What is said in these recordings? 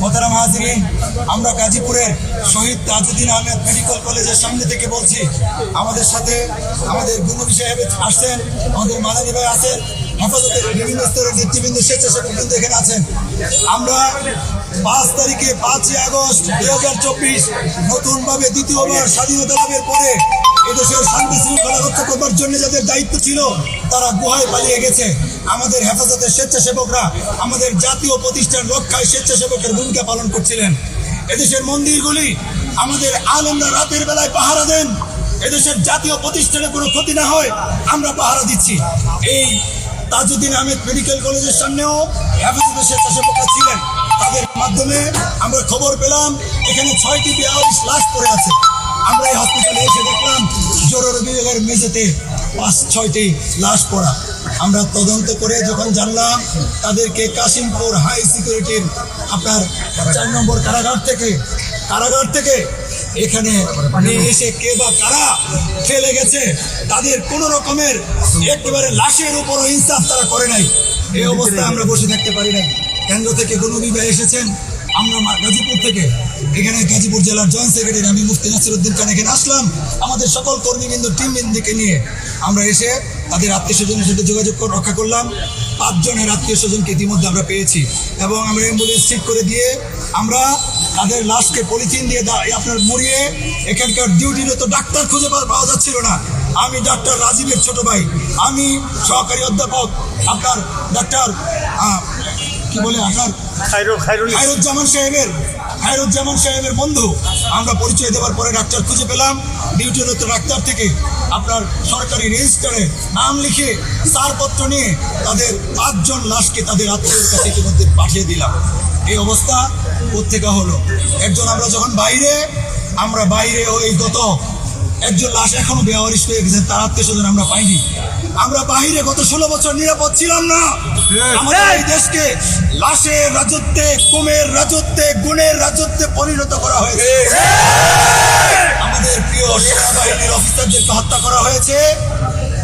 মোতারাম হাজরিন আমরা গাজীপুরের শহীদ তাজউদ্দিন আহমেদ মেডিকেল কলেজের সামনে থেকে বলছি, আমাদের সাথে আমাদের গুরু সাহেব আসছেন, আমাদের মাদানী ভাই আছেন, হেফাজতের বিভিন্ন স্তরের নেতৃবৃন্দ, স্বেচ্ছাসেবক বৃন্দ এখানে আছেন। আমরা পাঁচ তারিখে পাঁচই আগস্ট দুই হাজার চব্বিশ নতুনভাবে দ্বিতীয়বার স্বাধীনতা লাভের পরে এদেশের শান্তি শৃঙ্খলা রক্ষা করবার জন্য যাদের দায়িত্ব ছিল, তারা গুহায় পালিয়ে গেছে। আমাদের হেফাজতের স্বেচ্ছাসেবকরা আমাদের জাতীয় প্রতিষ্ঠান রক্ষায় স্বেচ্ছাসেবকের ভূমিকা পালন করছিলেন। এদেশের মন্দিরগুলি আমাদের আলেমরা রাতের বেলায় পাহারা দেন। এদেশের জাতীয় প্রতিষ্ঠানে কোনো ক্ষতি না হয়, আমরা পাহারা দিচ্ছি। এই তাজউদ্দিন আহমেদ মেডিকেল কলেজের সামনেও হেফাজতের স্বেচ্ছাসেবকরা ছিলেন। তাদের মাধ্যমে আমরা খবর পেলাম, এখানে ছয়টি বিয়াল্লিশ লাশ পড়ে আছে। আমরা এই হসপিটালে এসে দেখলাম জরুরি বিভাগের মেঝেতে পাঁচ, ছয়টি লাশ পড়া। আমরা তদন্ত করে যখন জানলাম তাদেরকে কাশিমপুর হাই সিকিউরিটির আপনার চার নম্বর কারাগার থেকে কারাগার থেকে এখানে নিয়ে এসে কে বা কারা ফেলে গেছে, তাদের কোনো রকমের একেবারে লাশের উপরও ইনসাফ তারা করে নাই। এই অবস্থায় আমরা বসে থাকতে পারি নাই। কেন্দ্র থেকে কোনো বিভাগ এসেছেন আমরা গাজীপুর থেকে। এখানে গাজীপুর জেলার জয়েন্ট সেক্রেটারি আমি মুফতি নাসিরুদ্দিন খান এখানে আসলাম। আমাদের সকল কর্মীবৃন্দ টিম বৃন্দকে নিয়ে আমরা এসে তাদের আত্মীয় স্বজনের সাথে যোগাযোগ রক্ষা করলাম। পাঁচজনের আত্মীয় স্বজনকে ইতিমধ্যে আমরা পেয়েছি এবং আমরা অ্যাম্বুলেন্স ঠিক করে দিয়ে আমরা তাদের লাশকে পলিথিন দিয়ে আপনার মুড়িয়ে এখানকার ডিউটিরত ডাক্তার খুঁজে পাওয়া যাচ্ছিল না। আমি ডাক্তার রাজীবের ছোট ভাই। আমি সহকারী অধ্যাপক আপনার ডাক্তার কি বলে খাইরুল খায়রুজ্জামান সাহেবের খায়রুজ্জামান সাহেবের বন্ধু। আমরা পরিচয় দেওয়ার পরে ডাক্তার খুঁজে পেলাম। ডিউটিরত ডাক্তার থেকে আপনার সরকারি রেজিস্টারে নাম লিখে ছাড়পত্র নিয়ে তাদের পাঁচজন লাশকে তাদের আত্মীয়ের কাছে ইতিমধ্যে পাঠিয়ে দিলাম। এই অবস্থা কোথেকে হলো? একজন আমরা যখন বাইরে আমরা বাইরে ওই গত একজন লাশ এখনও বেওয়ারিশ হয়ে গেছেন তার আত্মীয় স্বজন আমরা পাইনি। আমরা বাইরে গত ষোলো বছর নিরাপদ ছিলাম না। আমাদের এই দেশকে লাশের রাজত্বে কুমের রাজত্বে গুণের রাজত্বে পরিণত করা হয়েছে। আমাদের প্রিয় সেনাবাহিনীর অফিসারদেরকে হত্যা করা হয়েছে।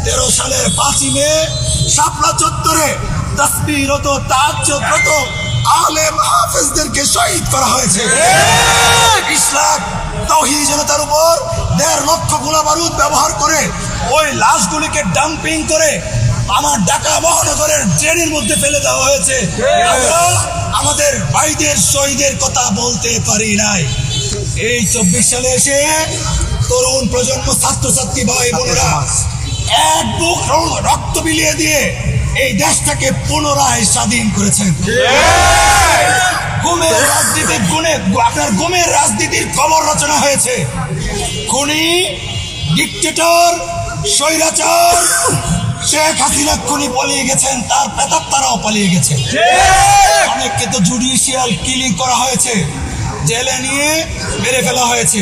তেরো সালের পাঁচই মে শাপলা চত্বরে তসবিরত তাজ্জত আলেম হাফেজদেরকে শহীদ করা হয়েছে। বিশ লাখ তৌহিদ জনতার উপর দেড় লক্ষ গোলা বারুদ ব্যবহার করে ওই লাশগুলিকে ডাম্পিং করে আমার ঢাকা মহানগরের ট্রেনের মধ্যে ফেলে দেওয়া হয়েছে। আমাদের ভাইদের, শহীদের কথা বলতে পারি নাই। এই চব্বিশ সালে এসে তরুণ প্রজন্ম, ছাত্রছাত্রী ভাই বোনেরা এক বুক রক্ত বিলিয়ে দিয়ে এই দেশটাকে পুনরায় স্বাধীন করেছেন। গুমের রাজনীতির গুণে আপনার গুমের রাজনীতির কবর রচনা হয়েছে। খুনি ডিকটেটর স্বৈরাচার শেখ হাসিনা খুনি পালিয়ে গেছেন তার প্রেতাত্মারাও পালিয়ে গেছে অনেককে তো জুডিশিয়াল কিলিং করা হয়েছে জেলে নিয়ে মেরে ফেলা হয়েছে।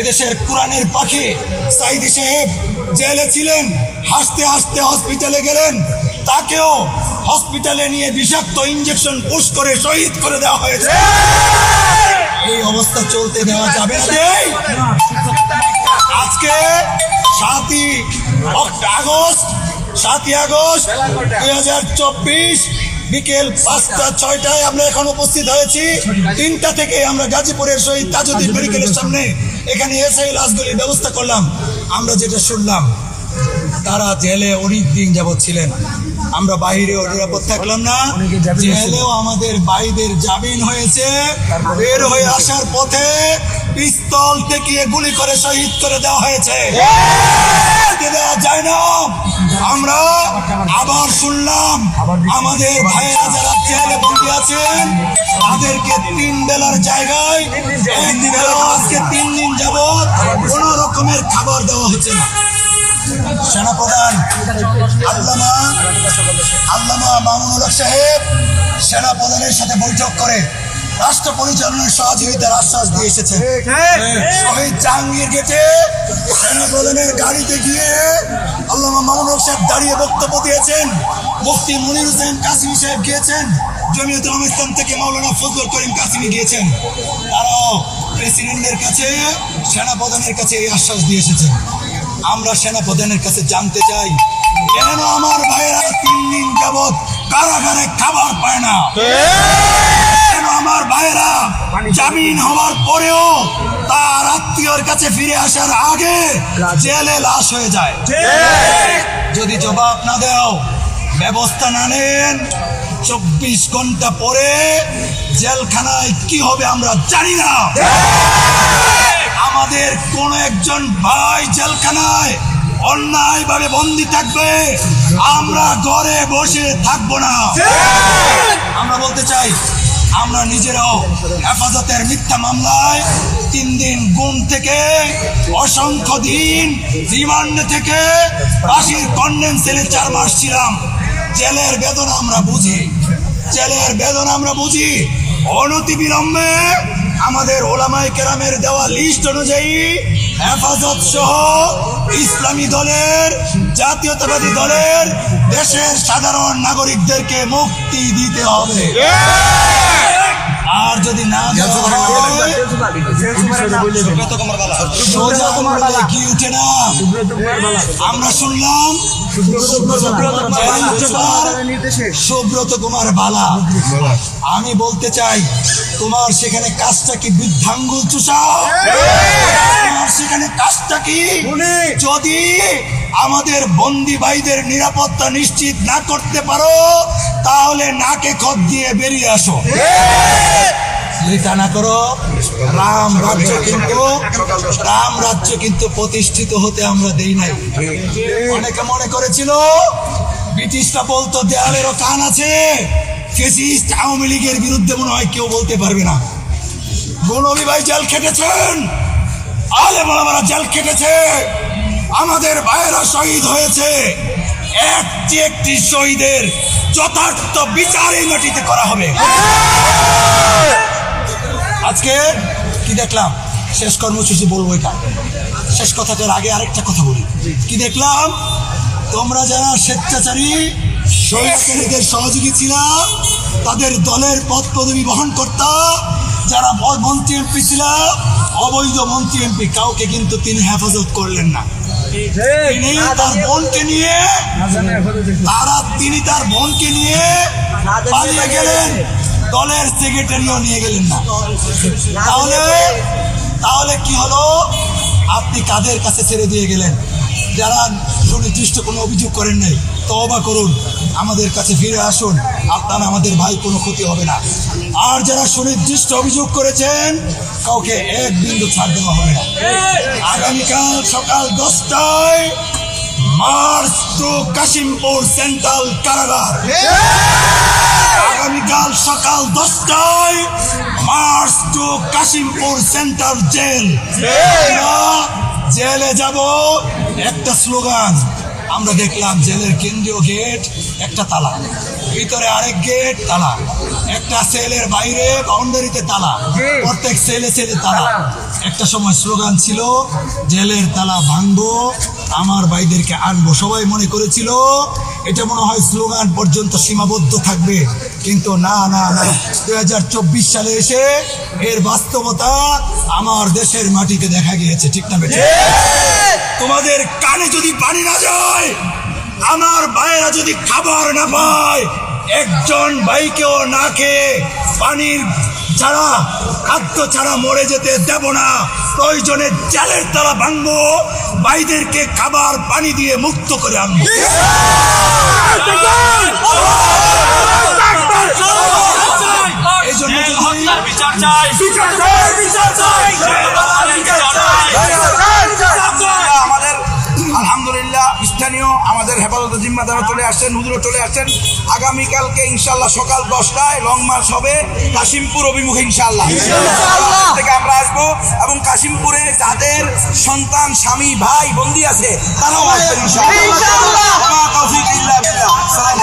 এদেশের কোরআনের পাখি সাইদি সাহেব জেলে ছিলেন হাসতে হাসতে হসপিটালে গেলেন তাকেও হসপিটালে নিয়ে বিষাক্ত ইঞ্জেকশন পুশ করে শহীদ করে দেওয়া হয়েছে। এই অবস্থা চলতে দেওয়া যাবে আজকে সাতই আগস্ট সাতই আগস্ট দুই হাজার চব্বিশ বিকেল পাঁচটা ছয়টায় আমরা এখন উপস্থিত হয়েছি। তিনটা থেকে আমরা গাজীপুরের শহীদ তাজুদ্দিন মেডিকেলের সামনে এখানে এসে লাশগুলির ব্যবস্থা করলাম। আমরা যেটা শুনলাম তারা জেলে অনেক দিন যাবৎ ছিলেন। আমরা বাইরে নিরাপদ থাকলাম না। জেলেও আমাদের ভাইদের জামিন হয়েছে। বের হয়ে আসার পথে পিস্তল টেকিয়ে গুলি করে শহীদ করে দেওয়া হয়েছে। দেওয়া যায় না। আমরা আবার শুনলাম আমাদের ভাইয়েরা যারা জেলে বন্দী আছেন তাদেরকে তিন বেলার জায়গায় আজকে তিন দিন যাবৎ কোন রকমের খাবার দেওয়া হচ্ছে না। সেনাপ্রধান আল্লামা আল্লামা মামুনুল হক সাহেব সেনাপ্রধানের সাথে বৈঠক করে রাষ্ট্র পরিচালনার সহযোগিতার আশ্বাস দিয়ে এসেছেন। শহীদ জাহাঙ্গীর গেটে সেনাপ্রধানের গাড়িতে গিয়ে আল্লামা মামুনুল হক সাহেব দাঁড়িয়ে বক্তব্য দিয়েছেন। মুফতি মনির হোসেন কাসিমি সাহেব গিয়েছেন। জমিয়ত ইসলাম থেকে মাওলানা ফজল করিম কাসিমি গিয়েছেন। তারাও প্রেসিডেন্টের কাছে, সেনাপ্রধানের কাছে এই আশ্বাস দিয়ে এসেছেন। আমরা সেনাপ্রধানের কাছে জানতে চাই, কেন আমার ভাইয়েরা তিন দিন যাবৎ কারাগারে খাবার পায় না? কেন আমার ভাইয়েরা জামিন হওয়ার পরেও তার আত্মীয়র কাছে ফিরে আসার আগে জেলে লাশ হয়ে যায়? যদি জবাব না দেও, ব্যবস্থা না নেন। চব্বিশ ঘণ্টা পরে জেলখানায় কি হবে আমরা জানি না। আমাদের কোন একজন ভাই জেলখানায় অন্যায় ভাবে বন্দি থাকবে, আমরা ঘরে বসে থাকব না। আমরা বলতে চাই, আমরা নিজেরাও হেফাজতের মিথ্যা মামলায় তিন দিন গুম থেকে, অসংখ্য দিন রিমান্ড থেকে ফাঁসির কন্ডেন সেলে চার মাস ছিলাম। জেলের বেদনা আমরা বুঝি, জেলের বেদনা আমরা বুঝি। অনতি বিলম্বে আমাদের ওলামাই কেরামের দেওয়া লিস্ট অনুযায়ী হেফাজত সহ ইসলামী দলের, জাতীয়তাবাদী দলের, দেশের সাধারণ নাগরিকদেরকে মুক্তি দিতে হবে। আর যদি না হয়, কি উঠে না? আমরা শুনলাম সুব্রত কুমার বালা। আমি বলতে চাই তোমার সেখানে কাজটা কি বৃদ্ধাঙ্গুল চুষাও তোমার সেখানে কাজটা কি? যদি আমাদের বন্দি ভাইদের নিরাপত্তা নিশ্চিত না করতে পারো, তাহলে নাকে খত দিয়ে বেরিয়ে আসো। না করো, রাম রাজ্য কিন্তু রাম রাজ্য কিন্তু প্রতিষ্ঠিত হতে আমরা দেই নাই। অনেকে মনে করেছিল, ব্রিটিশরা বলতো, দেয়ালেরও কান আছে। ফেসিস্ট আওয়ামী লীগের বিরুদ্ধে মনে হয় কেউ বলতে পারবে না। গৌনবী ভাই জেল খেটেছেন। আলে মারা জেল খেটেছে। আমাদের ভাইয়েরা শহীদ হয়েছে। একটি একটি শহীদের যথার্থ বিচার এই মাটিতে করা হবে। আজকে কি দেখলাম? শেষ কর্মসূচি বলব এটা। শেষ কথাটার আগে আরেকটা কথা বলি। কি দেখলাম? তোমরা যারা স্বেচ্ছাচারী, স্বৈরাচারীদের সহযোগী ছিলা, তাদের দলের পদ পদবি বহন করতা যারা মন্ত্রী এমপি ছিল, অবৈধ মন্ত্রী এমপি, কাউকে কিন্তু তিনি হেফাজত করলেন না। তিনি তার বোনকে নিয়ে, তারা তিনি তার বোনকে নিয়ে পালিয়ে গেলেন। দলের সেক্রেটারিও নিয়ে গেলেন না। তাহলে তাহলে কি হলো? আপনি কাদের কাছে ছেড়ে দিয়ে গেলেন? যারা সুনির্দিষ্ট কোনো অভিযোগ করেন নাই তবা করুন। আমাদের কাছে ফিরে আসুন। আপনার আমাদের ভাই কোনো ক্ষতি হবে না। আর যারা সুনির্দিষ্ট অভিযোগ করেছেন কাউকে এক বিন্দু ছাড় দেওয়া হবে না। আগামীকাল সকাল দশটায় মার্চ টু কাশিমপুর সেন্ট্রাল কারাগার। আগামীকাল সকাল দশটায় March to Kashimpur central jail. জেলে যাব একটা স্লোগান। আমরা দেখলাম জেলের কেন্দ্রীয় গেট একটা তালা। ভিতরে আরেক গেট তালা। একটা সেলের বাইরে বাউন্ডারিতে তালা। প্রত্যেক সেলে সেলে তালা। একটা সময় স্লোগান ছিল জেলের তালা ভাঙবো আমার ভাইদেরকে আনব। সবাই মনে করেছিল এটা মনে হয় স্লোগান পর্যন্ত সীমাবদ্ধ থাকবে। কিন্তু না না না। দুই হাজার চব্বিশ সালে এসে এর বাস্তবতা আমার দেশের মাটিতে দেখা গিয়েছে, ঠিক না বেটে? তোমাদের কানে যদি পানি না যায়, আমার ভাইয়েরা যদি খাবার না পায়, একজন ভাইকেও না খেয়ে পানির ছাড়া, খাদ্য ছাড়া মরে যেতে দেব না। প্রয়োজনে জালের তালা ভাঙবো, ভাইদেরকে খাবার পানি দিয়ে মুক্ত করে আনব। এই আলহামদুলিল্লাহ, স্থানীয় আমাদের হেফাজত জিম্মাদারা চলে আসছেন হুজুরও চলে আসছেন আগামীকালকে ইনশাল্লাহ সকাল দশটায় লং মার্চ হবে কাশিমপুর অভিমুখে ইনশাল্লাহ থেকে আমরা আসব এবং কাশিমপুরে যাদের সন্তান স্বামী ভাই বন্দি আছে তারাও আসবেন